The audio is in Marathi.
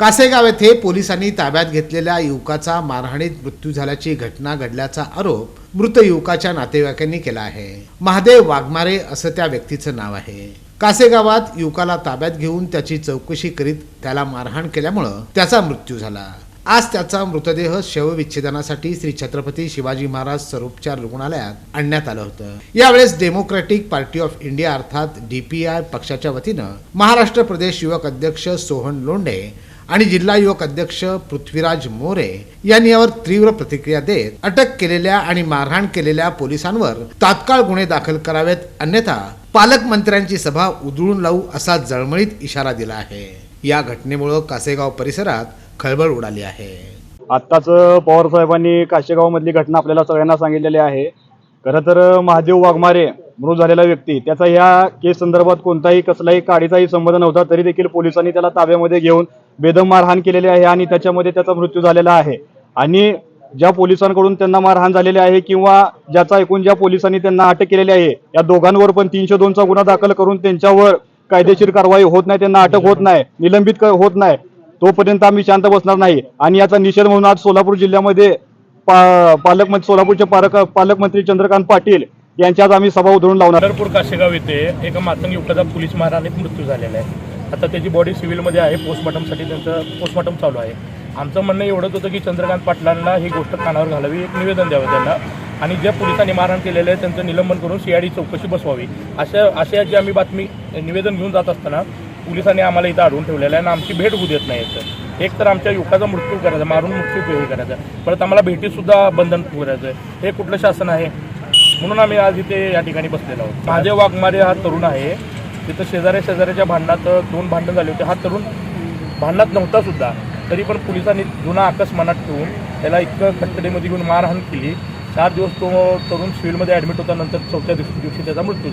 कासेगाव येथे पोलिसांनी ताब्यात घेतलेल्या युवकाचा मारहाणीत मृत्यू झाल्याची घटना घडल्याचा आरोप मृत युवकाच्या नातेवाईकांनी केला आहे. महादेव वाघमारे असं त्या व्यक्तीचं नाव आहे. कासेगावात युवकाला ताब्यात घेऊन त्याची चौकशी करीत त्याला मारहाण केल्यामुळं त्याचा मृत्यू झाला. आज त्याचा मृतदेह शवविच्छेदनासाठी श्री छत्रपती शिवाजी महाराज सरोपचार रुग्णालयात आणण्यात आलं होतं. यावेळेस डेमोक्रॅटिक पार्टी ऑफ इंडिया अर्थात डीपीआय पक्षाच्या वतीनं महाराष्ट्र प्रदेश युवक अध्यक्ष सोहन लोंढे आणि जिल्हा युवक अध्यक्ष पृथ्वीराज मोरे यांनी यावर तीव्र प्रतिक्रिया देत अटक केलेल्या आणि मारहाण केलेल्या पोलिसांवर तात्काळ गुन्हे दाखल करावेत अन्यथा पालकमंत्र्यांची सभा उधळून लावू असा जळमळीत इशारा दिला आहे. या घटनेमुळे कासेगाव परिसरात खळबळ उडाली आहे. आत्ताच पवार साहेबांनी काशेगावमधली घटना आपल्याला सगळ्यांना सांगितलेली आहे. खरं तर महादेव वाघमारे मृत झालेला व्यक्ती त्याचा या केस संदर्भात कोणताही कसलाही काडीचाही संबंध नव्हता तरी देखील पोलिसांनी त्याला ताब्यामध्ये घेऊन बेदम मारहाण केलेली आहे आणि त्याच्यामध्ये त्याचा मृत्यू झालेला आहे. आणि ज्या पोलिसांकडून त्यांना मारहाण झालेली आहे किंवा ज्याचा एकूण ज्या पोलिसांनी त्यांना अटक केलेली आहे या दोघांवर पण तीनशे दोनचा गुन्हा दाखल करून त्यांच्यावर कायदेशीर कारवाई होत नाही त्यांना अटक होत नाही निलंबित होत नाही. तोपर्यंत आम्ही शांत बसणार नाही. आणि याचा निषेध म्हणून आज सोलापूर जिल्ह्यामध्ये पा पालकमंत्री सोलापूरचे पालक पालकमंत्री चंद्रकांत पाटील यांच्या आज आम्ही सभा उधळून लावणार. पंढरपूर काशेगाव येथे एका मातंग युवकाचा पोलीस मारहाणीत मृत्यू झालेला आहे. आता त्याची बॉडी सिव्हिलमध्ये आहे पोस्टमॉर्टमसाठी त्यांचं पोस्टमॉर्टम चालू आहे. आमचं म्हणणं एवढंच होतं की चंद्रकांत पाटलांना ही गोष्ट कानावर घालावी एक निवेदन द्यावं त्यांना. आणि ज्या पोलिसांनी मारहाण केलेलं आहे त्यांचं निलंबन करून सीआयडी चौकशी बसवावी. अशा अशा जी आम्ही बातमी निवेदन घेऊन जात असताना पोलिसांनी आम्हाला इथं अडवून ठेवलेलं आहे आणि आमची भेट होऊ देत नाही तर एक तर आमच्या युवकाचा मृत्यू करायचा मारून मृत्यू हे करायचा. परत आम्हाला भेटीसुद्धा बंधन करायचं आहे. हे कुठलं शासन आहे? म्हणून आम्ही आज इथे या ठिकाणी बसलेलो आहोत. माझे वाघमारे हा तरुण आहे. तिथं शेजाऱ्या शेजाऱ्याच्या भांडणात दोन भांडणं झाले होते. हा तरुण भांडणात नव्हता सुद्धा. तरी पण पोलिसांनी जुना आकस मनात ठेवून त्याला इतकं कस्टडीमध्ये घेऊन मारहाण केली. चार दिवस तो तरुण सिव्हिलमध्ये ॲडमिट होता. नंतर चौथ्या दिवशी दिवशी त्याचा मृत्यू झाला.